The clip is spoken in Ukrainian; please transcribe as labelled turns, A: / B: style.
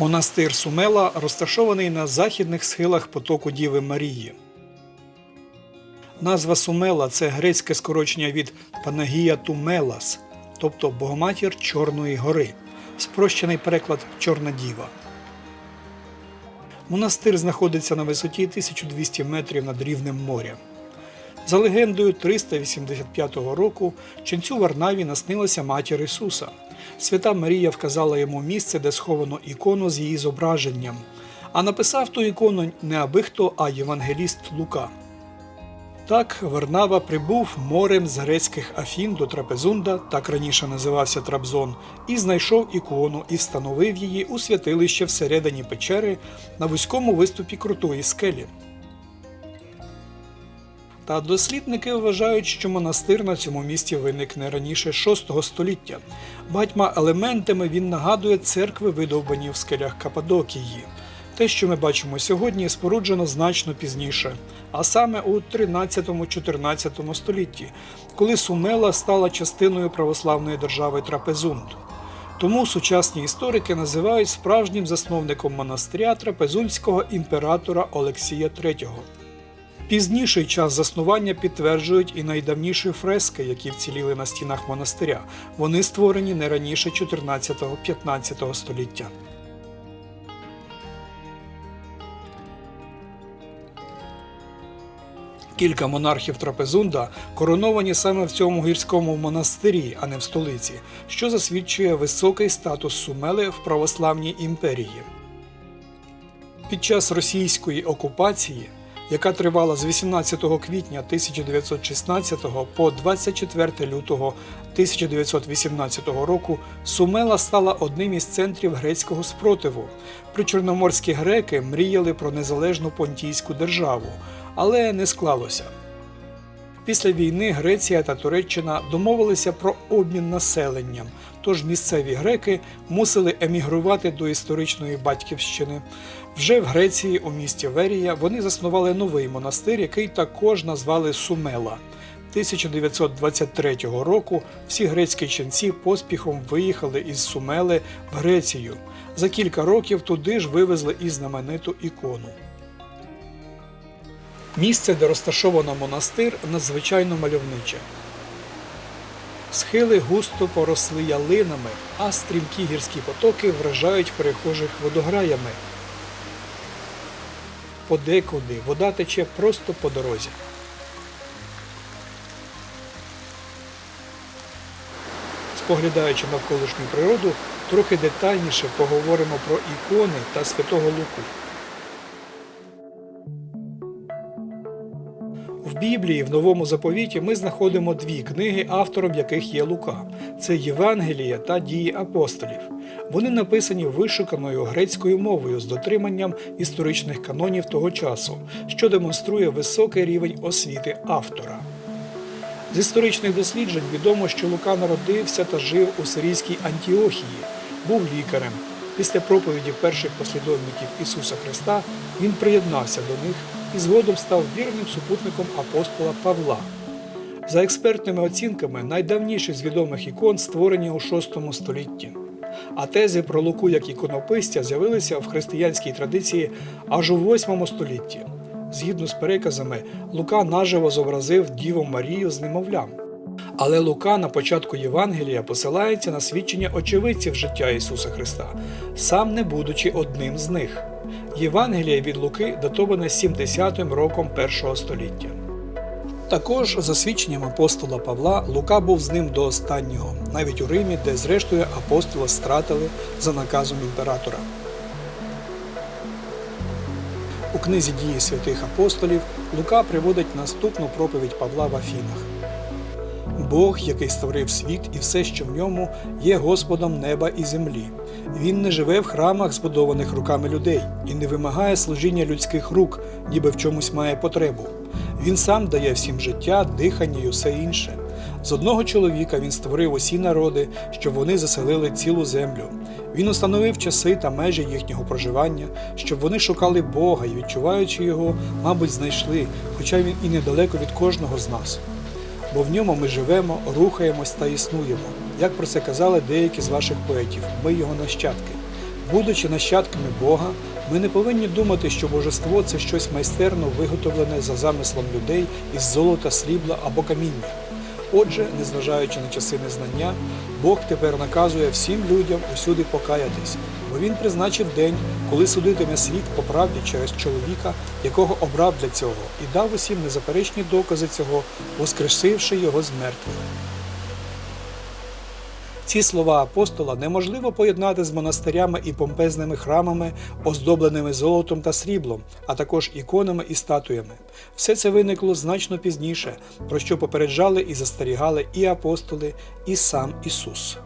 A: Монастир Сумела розташований на західних схилах потоку Діви Марії. Назва Сумела це грецьке скорочення від Панагія Тумелас, тобто Богоматір Чорної гори, спрощений переклад Чорна Діва. Монастир знаходиться на висоті 1200 метрів над рівнем моря. За легендою 385 року ченцю Варнаві наснилася матір Ісуса. Свята Марія вказала йому місце, де сховано ікону з її зображенням. А написав ту ікону не аби хто, а євангеліст Лука. Так Варнава прибув морем з грецьких Афін до Трапезунда, так раніше називався Трабзон, і знайшов ікону і встановив її у святилище всередині печери на вузькому виступі крутої скелі. Та дослідники вважають, що монастир на цьому місці виник не раніше VI століття. Багатьма елементами він нагадує церкви, видовбані в скелях Каппадокії. Те, що ми бачимо сьогодні, споруджено значно пізніше, а саме у 13-14 столітті, коли Сумела стала частиною православної держави Трапезунд. Тому сучасні історики називають справжнім засновником монастиря трапезунського імператора Олексія III. Пізніший час заснування підтверджують і найдавніші фрески, які вціліли на стінах монастиря. Вони створені не раніше 14-15 століття. Кілька монархів Трапезунда короновані саме в цьому гірському монастирі, а не в столиці, що засвідчує високий статус Сумели в православній імперії. Під час російської окупації, яка тривала з 18 квітня 1916 по 24 лютого 1918 року, Сумела стала одним із центрів грецького спротиву. Причорноморські греки мріяли про незалежну понтійську державу, але не склалося. Після війни Греція та Туреччина домовилися про обмін населенням, тож місцеві греки мусили емігрувати до історичної батьківщини. Вже в Греції, у місті Верія, вони заснували новий монастир, який також назвали Сумела. 1923 року всі грецькі ченці поспіхом виїхали із Сумели в Грецію. За кілька років туди ж вивезли і знамениту ікону. Місце, де розташовано монастир, надзвичайно мальовниче. Схили густо поросли ялинами, а стрімкі гірські потоки вражають перехожих водограями. Подекуди вода тече просто по дорозі. Споглядаючи навколишню природу, трохи детальніше поговоримо про ікони та святого Луку. Біблії в новому заповіті ми знаходимо дві книги, автором яких є Лука. Це Євангелія та дії апостолів. Вони написані вишуканою грецькою мовою з дотриманням історичних канонів того часу, що демонструє високий рівень освіти автора. З історичних досліджень відомо, що Лука народився та жив у сирійській Антіохії, був лікарем. Після проповіді перших послідовників Ісуса Христа він приєднався до них і згодом став вірним супутником апостола Павла. За експертними оцінками, найдавніші з відомих ікон створені у VI столітті. А тези про Луку як іконописця з'явилися в християнській традиції аж у VIII столітті. Згідно з переказами, Лука наживо зобразив Діву Марію з немовлям. Але Лука на початку Євангелія посилається на свідчення очевидців життя Ісуса Христа, сам не будучи одним з них. Євангеліє від Луки датоване 70-м роком першого століття. Також, за свідченням апостола Павла, Лука був з ним до останнього, навіть у Римі, де зрештою апостола стратили за наказом імператора. У книзі дії святих апостолів Лука приводить наступну проповідь Павла в Афінах. Бог, який створив світ і все, що в ньому, є Господом неба і землі. Він не живе в храмах, збудованих руками людей, і не вимагає служіння людських рук, ніби в чомусь має потребу. Він сам дає всім життя, дихання і усе інше. З одного чоловіка він створив усі народи, щоб вони заселили цілу землю. Він установив часи та межі їхнього проживання, щоб вони шукали Бога і, відчуваючи його, мабуть, знайшли, хоча він і недалеко від кожного з нас. Бо в ньому ми живемо, рухаємось та існуємо. Як про це казали деякі з ваших поетів, ми його нащадки. Будучи нащадками Бога, ми не повинні думати, що божество це щось майстерно виготовлене за замислом людей із золота, срібла або каміння. Отже, незважаючи на часи незнання, Бог тепер наказує всім людям усюди покаятись, бо він призначив день, коли судитиме світ по правді через чоловіка, якого обрав для цього, і дав усім незаперечні докази цього, воскресивши його з мертвих. Ці слова апостола неможливо поєднати з монастирями і помпезними храмами, оздобленими золотом та сріблом, а також іконами і статуями. Все це виникло значно пізніше, про що попереджали і застерігали і апостоли, і сам Ісус.